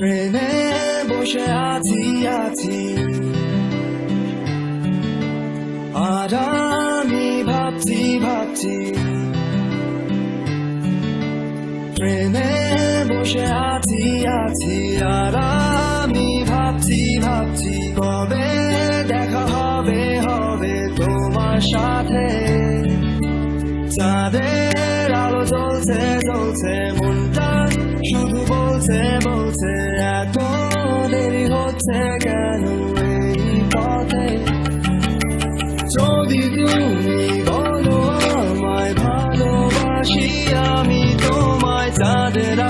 ট্রেনে বসে আছি আছি। আর আমি ভাবছি ভাবছি। ট্রেনে বসে আছি আছি। আর আমি ভাবছি ভাবছি, কবে দেখা হবে হবে তোমার সাথে। চাঁদের জ্বলছে জ্বলছে মনটা শুধু বলছে বলছে, এত দেরি হচ্ছে কেন এই পথে? যদি তুমি বলো আমায় ভালোবাসি, আমি তোমায় চাঁদের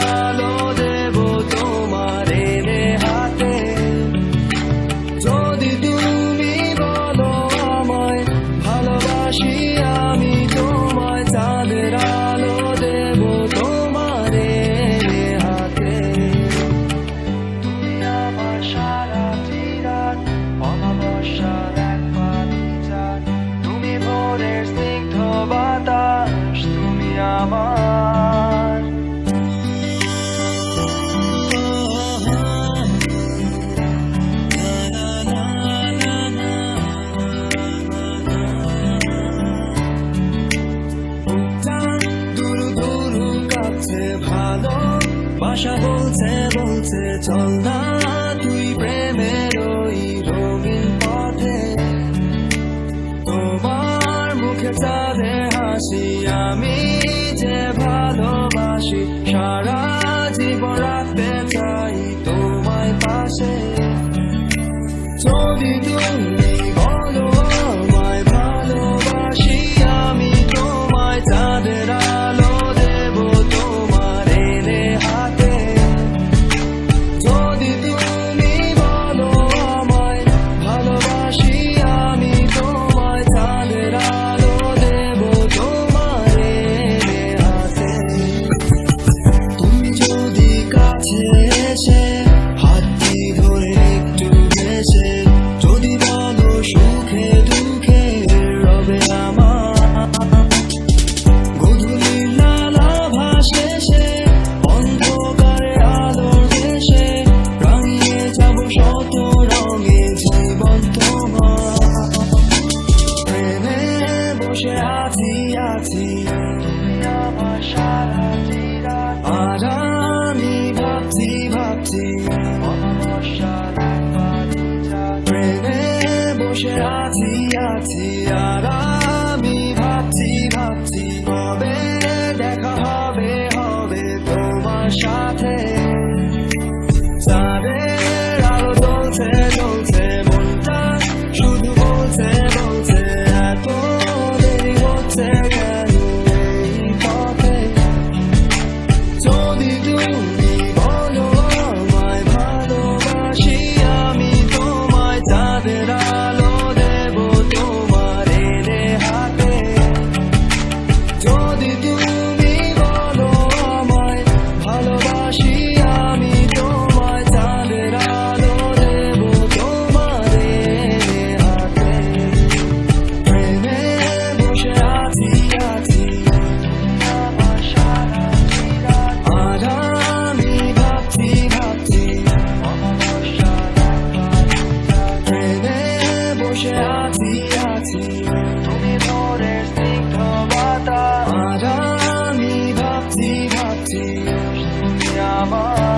কাছে ভালো বাসা বলছে বলছে, চল না, তুই প্রেমের ওই রঙিন পথে। তোমার মুখে চাঁদে হাসি, আমি যে ভালোবাসি আছি আছি আর আমি ভাবছি ভাবছি যদি তুমি বলো আমায়, ভালোবাসি আমি তোমায়, চাঁদের আলো দেব তোমার হাতে। ট্রেনে বসে আছি আছি। আর আমি ভাবছি ভাবছি। ট্রেনে বসে আছি আছি। summer